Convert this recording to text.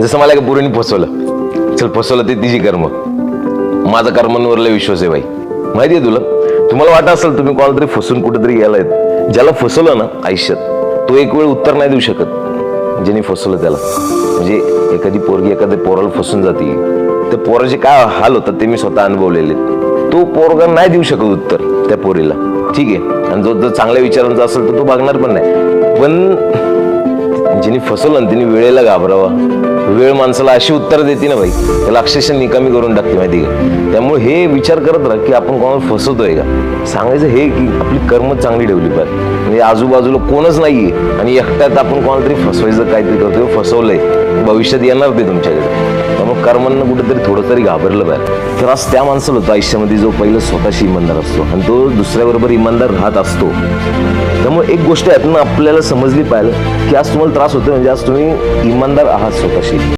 जसं मला एका पुरीने फसवलं. चल फसवलं ते तिची कर्म. माझा कर्मांवरला विश्वास आहे बाई. माहिती आहे तुला? तुम्हाला वाटत असेल तुम्ही कोणाला तरी फसून कुठेतरी गेलाय ज्याला फसवलं ना आयुष्यात तो एक वेळ उत्तर नाही देऊ शकत. ज्याने फसवलं त्याला. म्हणजे एखादी पोरगी एखाद्या पोराला फसून जाते. त्या पोराचे काय हाल होतात ते मी स्वतः अनुभवलेले तो पोरगा नाही देऊ शकत उत्तर त्या पोरीला. ठीक आहे? आणि जो जर चांगल्या विचारांचा असेल तर तो बघणार पण नाही. पण जिने फसवलं ना तिने वेळेला घाबरावा. वेळ माणसाला अशी उत्तर देते ना भाई त्याला अक्षरशः निकामी करून टाकते माहिती का? त्यामुळे हे विचार करत राहा की आपण कोणाला फसवतोय का? सांगायचं हे की आपली कर्म चांगली ठेवली पाहिजे. म्हणजे आजूबाजूला कोणच नाहीये आणि एकट्यात आपण कोणाला तरी फसवायचं काहीतरी करतोय फसवलंय. भविष्यात येणार ते तुमच्याकडे. मग कर्मांना कुठेतरी थोडं तरी घाबरलं पाहिजे त्रास त्या माणसाला होतो. आयुष्यामध्ये जो पहिलं स्वतःशी इमानदार असतो आणि तो दुसऱ्याबरोबर इमानदार राहत असतो. त्यामुळे एक गोष्ट यातनं आपल्याला समजली पाहिजे की आज तुम्हाला त्रास होतो म्हणजे आज तुम्ही इमानदार आहात स्वतःशी.